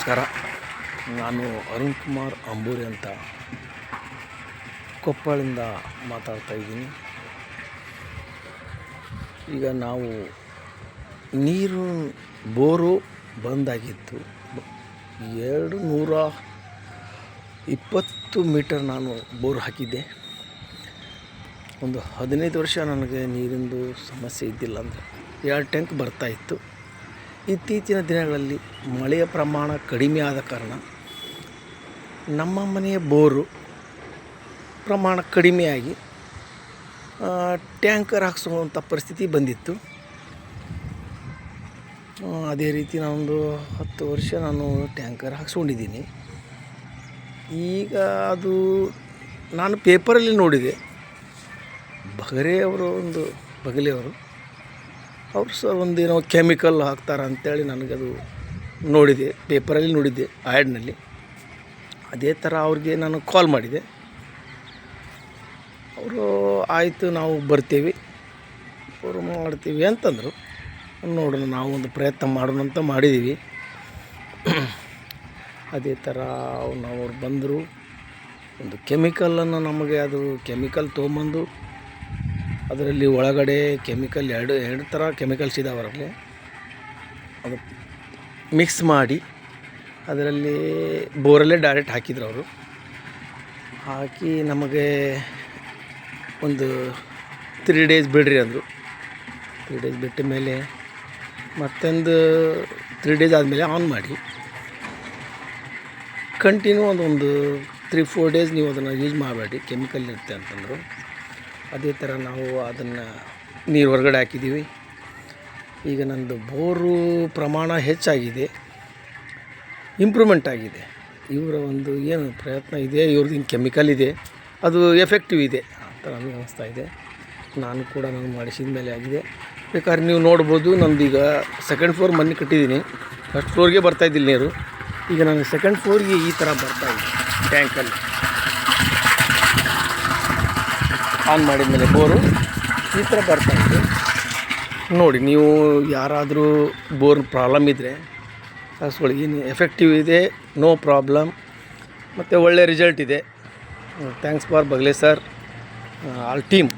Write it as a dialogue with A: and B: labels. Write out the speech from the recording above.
A: ನಮಸ್ಕಾರ. ನಾನು ಅರುಣ್ ಕುಮಾರ್ ಅಂಬೂರಿ ಅಂತ ಕೊಪ್ಪಳಿಂದ ಮಾತಾಡ್ತಾ ಇದ್ದೀನಿ. ಈಗ ನಾವು ನೀರು, ಬೋರು ಬಂದಾಗಿತ್ತು. ಎರಡು ನೂರ ಇಪ್ಪತ್ತು ಮೀಟರ್ ನಾನು ಬೋರ್ ಹಾಕಿದ್ದೆ. ಒಂದು ಹದಿನೈದು ವರ್ಷ ನನಗೆ ನೀರಿಂದು ಸಮಸ್ಯೆ ಇದ್ದಿಲ್ಲ ಅಂದರೆ ಎರಡು ಟ್ಯಾಂಕ್ ಬರ್ತಾಯಿತ್ತು ಇತ್ತೀಚಿನ ದಿನಗಳಲ್ಲಿ ಮಳೆಯ ಪ್ರಮಾಣ ಕಡಿಮೆ ಆದ ಕಾರಣ ನಮ್ಮ ಮನೆಯ ಬೋರು ಪ್ರಮಾಣ ಕಡಿಮೆಯಾಗಿ ಟ್ಯಾಂಕರ್ ಹಾಕ್ಸುವಂಥ ಪರಿಸ್ಥಿತಿ ಬಂದಿತ್ತು. ಅದೇ ರೀತಿ ನಾನೊಂದು ಹತ್ತು ವರ್ಷ ನಾನು ಟ್ಯಾಂಕರ್ ಹಾಕ್ಸ್ಕೊಂಡಿದ್ದೀನಿ. ಈಗ ಅದು ನಾನು ಪೇಪರಲ್ಲಿ ನೋಡಿದೆ. ಬಗರೆಯವರು ಒಂದು ಬಗಲೆಯವರು ಅವರು ಸಹ ಒಂದೇನೋ ಕೆಮಿಕಲ್ ಹಾಕ್ತಾರೆ ಅಂತೇಳಿ ನನಗದು ನೋಡಿದೆ, ಪೇಪರಲ್ಲಿ ನೋಡಿದ್ದೆ ಆ್ಯಡ್ನಲ್ಲಿ. ಅದೇ ಥರ ಅವ್ರಿಗೆ ನಾನು ಕಾಲ್ ಮಾಡಿದೆ. ಅವರು, ಆಯಿತು, ನಾವು ಬರ್ತೀವಿ ಅವರು ಮಾಡ್ತೀವಿ ಅಂತಂದರು. ನೋಡೋಣ, ನಾವು ಒಂದು ಪ್ರಯತ್ನ ಮಾಡೋಣ ಅಂತ ಮಾಡಿದ್ದೀವಿ ಅದೇ ಥರ ಅವ್ರು ಬಂದರು. ಒಂದು ಕೆಮಿಕಲನ್ನು ನಮಗೆ ಅದು ಕೆಮಿಕಲ್ ತೊಗೊಂಬಂದು ಅದರಲ್ಲಿ ಒಳಗಡೆ ಕೆಮಿಕಲ್ ಎರಡು ಎರಡು ಥರ ಕೆಮಿಕಲ್ಸ್ ಇದಾವೆ ಅದರಲ್ಲಿ ಅದು ಮಿಕ್ಸ್ ಮಾಡಿ ಅದರಲ್ಲಿ ಬೋರಲ್ಲೇ ಡೈರೆಕ್ಟ್ ಹಾಕಿದ್ರು ಅವರು. ಹಾಕಿ ನಮಗೆ ಒಂದು ತ್ರೀ ಡೇಸ್ ಬಿಡ್ರಿ ಅಂದರು. ತ್ರೀ ಡೇಸ್ ಬಿಟ್ಟ ಮೇಲೆ ಮತ್ತೊಂದು ತ್ರೀ ಡೇಸ್ ಆದಮೇಲೆ ಆನ್ ಮಾಡಿ. ಕಂಟಿನ್ಯೂ ಅದೊಂದು ತ್ರೀ ಫೋರ್ ಡೇಸ್ ನೀವು ಅದನ್ನು ಯೂಸ್ ಮಾಡಬೇಡಿ ಕೆಮಿಕಲ್ ಇರುತ್ತೆ ಅಂತಂದರು. ಅದೇ ಥರ ನಾವು ಅದನ್ನು ನೀರು ಹೊರಗಡೆ ಹಾಕಿದ್ದೀವಿ. ಈಗ ನಂದು ಬೋರು ಪ್ರಮಾಣ ಹೆಚ್ಚಾಗಿದೆ. ಇಂಪ್ರೂವ್ಮೆಂಟ್ ಆಗಿದೆ ಇವರ ಒಂದು ಏನು ಪ್ರಯತ್ನ ಇದೆ, ಇವ್ರದ್ದು ಹಿಂಗೆ ಕೆಮಿಕಲ್ ಇದೆ, ಅದು ಎಫೆಕ್ಟಿವ್ ಇದೆ ಅಂತ ನನಗೆ ಅನಿಸ್ತಾ ಇದೆ. ನಾನು ಕೂಡ ನಾನು ಮಾಡಿಸಿದ ಮೇಲೆ ಆಗಿದೆ. ಬೇಕಾದ್ರೆ ನೀವು ನೋಡ್ಬೋದು, ನಂದು ಈಗ ಸೆಕೆಂಡ್ ಫ್ಲೋರ್ ಮನೆ ಕಟ್ಟಿದ್ದೀನಿ. ಫಸ್ಟ್ ಫ್ಲೋರ್ಗೆ ಬರ್ತಾಯಿದ್ದಿಲ್ಲ ನೀರು. ಈಗ ನಾನು ಸೆಕೆಂಡ್ ಫ್ಲೋರ್ಗೆ ಈ ಥರ ಬರ್ತಾಯಿದೆ ಟ್ಯಾಂಕಲ್ಲಿ ಆನ್ ಮಾಡಿದ ಮೇಲೆ ಬೋರು ಈ ಥರ ಬರ್ತಾ ಇದೆ ನೋಡಿ, ನೀವು ಯಾರಾದರೂ ಬೋರ್ ಪ್ರಾಬ್ಲಮ್ ಇದ್ದರೆ ಹಾಕ್ಸ್ಕೊಳ್ಳಿ ಏನು ಎಫೆಕ್ಟಿವ್ ಇದೆ ನೋ ಪ್ರಾಬ್ಲಮ್ ಮತ್ತು ಒಳ್ಳೆ ರಿಸಲ್ಟ್ ಇದೆ. Thanks for Bagle sir all team